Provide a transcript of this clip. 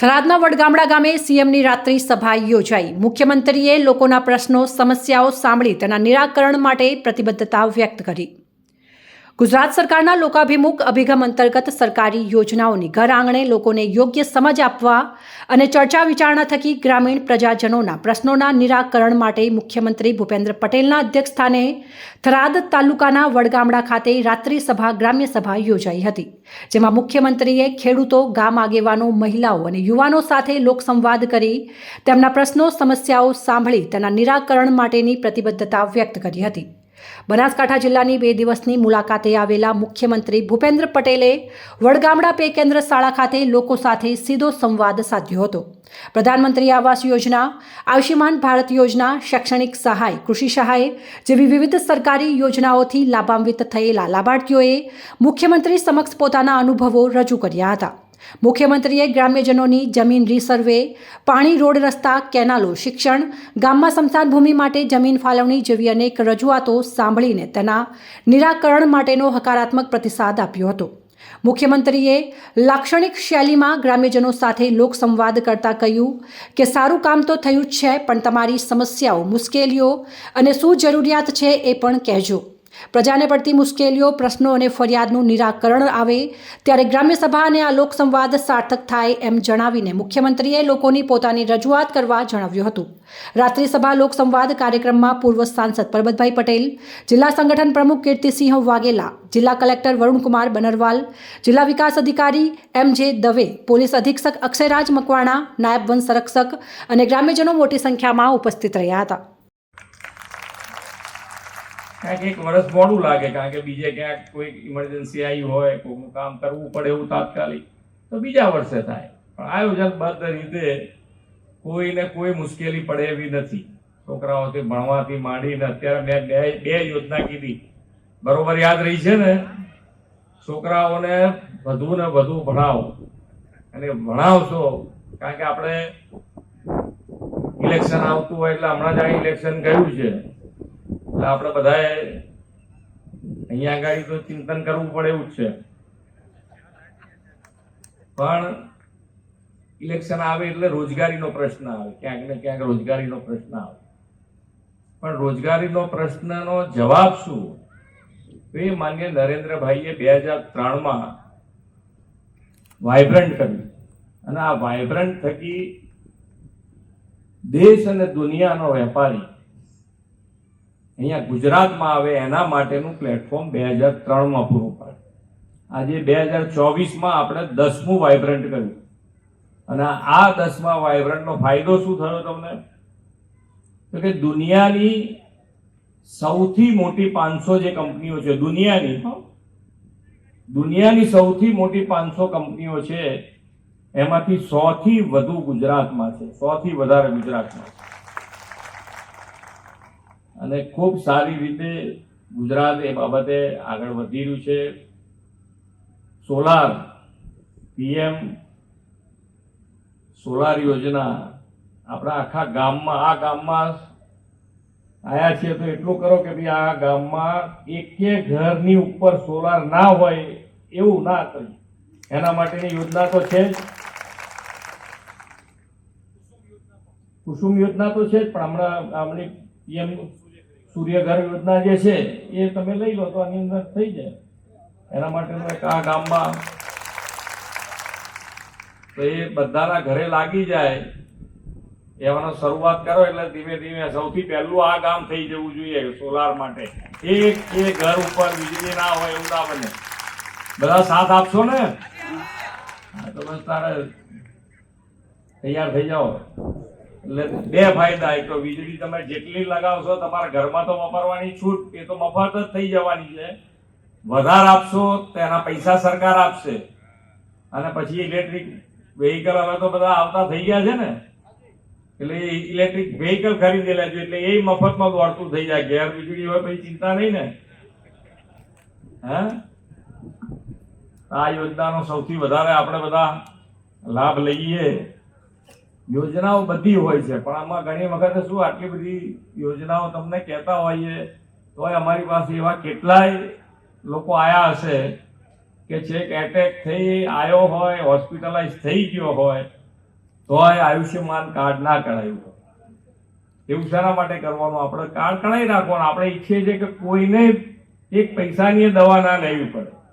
થરાદના વડગામડા ગામે સીએમની રાત્રિ સભા યોજાઈ. મુખ્યમંત્રીએ લોકોના પ્રશ્નો, સમસ્યાઓ સાંભળી તેના નિરાકરણ માટે પ્રતિબદ્ધતા વ્યક્ત કરી. ગુજરાત સરકારના લોકાભિમુખ અભિગમ અંતર્ગત સરકારી યોજનાઓની ઘર આંગણે લોકોને યોગ્ય સમજ આપવા અને ચર્ચા વિચારણા થકી ગ્રામીણ પ્રજાજનોના પ્રશ્નોના નિરાકરણ માટે મુખ્યમંત્રી ભૂપેન્દ્ર પટેલના અધ્યક્ષસ્થાને થરાદ તાલુકાના વડગામડા ખાતે રાત્રિ સભા, ગ્રામ્ય સભા યોજાઈ હતી, જેમાં મુખ્યમંત્રીએ ખેડૂતો, ગામ આગેવાનો, મહિલાઓ અને યુવાનો સાથે લોકસંવાદ કરી તેમના પ્રશ્નો, સમસ્યાઓ સાંભળી તેના નિરાકરણ માટેની પ્રતિબદ્ધતા વ્યક્ત કરી હતી. બનાસકાંઠા જિલ્લાની બે દિવસની મુલાકાતે આવેલા મુખ્યમંત્રી ભૂપેન્દ્ર પટેલે વડગામડા પે કેન્દ્ર શાળા ખાતે લોકો સાથે સીધો સંવાદ સાધ્યો હતો. પ્રધાનમંત્રી આવાસ યોજના, આયુષ્યમાન ભારત યોજના, શૈક્ષણિક સહાય, કૃષિ સહાય જેવી વિવિધ સરકારી યોજનાઓથી લાભાન્વિત થયેલા લાભાર્થીઓએ મુખ્યમંત્રી સમક્ષ પોતાના અનુભવો રજૂ કર્યા હતા. મુખ્યમંત્રીએ ગ્રામ્યજનોની જમીન રીસર્વે, પાણી રોડ રસ્તા, કેનાલો શિક્ષણ, ગામમાં સ્મશાન ભૂમિ માટે જમીન ફાળવણી જેવી અનેક રજૂઆતો સાંભળીને તેના નિરાકરણ માટેનો હકારાત્મક પ્રતિસાદ આપ્યો હતો. મુખ્યમંત્રીએ લાક્ષણિક શૈલીમાં ગ્રામ્યજનો સાથે લોકસંવાદ કરતા કહ્યું કે, સારું કામ તો થયું જ છે, પણ તમારી સમસ્યાઓ મુશ્કેલીઓ અને શું જરૂરિયાત છે એ પણ કહેજો. પ્રજાને પડતી મુશ્કેલીઓ, પ્રશ્નો અને ફરિયાદનું નિરાકરણ આવે ત્યારે ગ્રામ્ય સભા અને આ લોકસંવાદ સાર્થક થાય એમ જણાવીને મુખ્યમંત્રીએ લોકોની પોતાની રજૂઆત કરવા જણાવ્યું હતું. રાત્રિ સભા લોકસંવાદ કાર્યક્રમમાં પૂર્વ સાંસદ પરબતભાઈ પટેલ, જિલ્લા સંગઠન પ્રમુખ કીર્તિસિંહ વાઘેલા, જિલ્લા કલેક્ટર વરુણકુમાર બનરવાલ, જિલ્લા વિકાસ અધિકારી એમ જે દવે, પોલીસ અધિક્ષક અક્ષયરાજ મકવાણા, નાયબ વન સંરક્ષક અને ગ્રામ્યજનો મોટી સંખ્યામાં ઉપસ્થિત રહ્યા હતા. ક્યાંક એક વર્ષ મોડું લાગે, કારણ કે બીજે ક્યાંક કોઈ ઇમરજન્સી આવી હોય, કોઈનું કામ કરવું પડે એવું તાત્કાલિક, તો બીજા વર્ષે થાય. પણ આયોજનબદ્ધ રીતે કોઈને કોઈ મુશ્કેલી પડે એવી નથી. છોકરાઓથી ભણવાથી માંડીને અત્યારે મેં બે બે યોજના કીધી. બરોબર યાદ રહી છે ને? છોકરાઓને વધુ ને વધુ ભણાવો. અને ભણાવશો, કારણ કે આપણે ઇલેક્શન આવતું હોય એટલે હમણાં જ આ ઇલેક્શન ગયું છે. એટલે આપણે બધાએ અહીંયા આગળ તો ચિંતન કરવું પડે એવું જ છે. પણ ઇલેક્શન આવે એટલે રોજગારીનો પ્રશ્ન આવે. ક્યાંક ને ક્યાંક રોજગારીનો પ્રશ્ન આવે. પણ રોજગારીનો પ્રશ્નનો જવાબ શું? તો એ માન્ય નરેન્દ્રભાઈએ બે હજાર ત્રણમાં વાયબ્રન્ટ કર્યું. અને આ વાયબ્રન્ટ થકી દેશ અને દુનિયાનો વેપારી અહીંયા ગુજરાતમાં આવે એના માટેનું પ્લેટફોર્મ બે હજાર ત્રણમાં પૂરું પાડે. આજે બે હજાર ચોવીસમાં આપણે દસમું વાઇબ્રન્ટ કર્યું. અને આ દસમા વાઇબ્રન્ટનો ફાયદો શું થયો તમને? તો કે દુનિયાની સૌથી મોટી પાંચસો જે કંપનીઓ છે, દુનિયાની દુનિયાની સૌથી મોટી પાંચસો કંપનીઓ છે, એમાંથી સો થી વધુ ગુજરાતમાં છે સો થી વધારે ગુજરાતમાં છે. અને ખૂબ સારી રીતે ગુજરાત એ બાબતે આગળ વધી રહ્યું છે. સોલાર પીએમ સોલાર યોજના આપણા આખા ગામમાં, આ ગામમાં આયા છીએ તો એટલું કરો કે ભાઈ આ ગામમાં એકે ઘરની ઉપર સોલાર ના હોય એવું ના કરીએ. એના માટેની યોજના તો છે જ. કુસુમ યોજના તો છે જ, પણ હમણાં આમની પીએમ સૂર્યઘર યોજના જે છે, એ તમે લઈ લો તો આની અંદર થઈ જાય. એના માટેનું એક આ ગામમાં તો એ બધાના ઘરે લાગી જાય. એવાનો શરૂઆત કરો એટલે ધીમે ધીમે સૌથી પહેલું આ ગામ થઈ જવું જોઈએ સોલાર માટે. એક એ ઘર ઉપર વીજળી ના હોય એવું ના બને. બધા સાથ આપશો ને? તો બસ તારે તૈયાર થઈ જાઓ. એટલે બે ફાયદા. એક તો વીજળી તમે જેટલી લગાવશો, તમારા ઘરમાં તો વાપરવાની છૂટ, એ તો મફત જ થઈ જવાની છે. વધારે આપશો, તેના પૈસા સરકાર આપશે. અને પછી ઇલેક્ટ્રિક વેહિકલ હવે તો બધા આવતા થઈ ગયા છે ને. એટલે ઇલેક્ટ્રિક વેહિકલ ખરીદી લેજો, એટલે એ મફતમાં દોડતું થઈ જાય. ઘેર વીજળી હોય પછી ચિંતા નહીં ને. હા? આ યોજનાનો સૌથી વધારે આપણે બધા લાભ લઈએ. યોજનાઓ બધી હોય છે. પણ આમાં ઘણી વખતે શું આટલી બધી યોજનાઓ તમને કહેતા હોઈએ, તોય અમારી પાસે એવા કેટલાય લોકો આયા હશે કે છેક એટેક થઈ આવ્યો હોય હોસ્પિટલાઇઝ થઈ ગયો હોય, તોય આયુષ્યમાન કાર્ડ ના કરાયું એવું શાના માટે કરવાનું આપણે? કાર્ડ કઢાવી રાખવાનું આપણે ઈચ્છીએ છીએ કે કોઈને એક પૈસાની દવા ના લેવી પડે.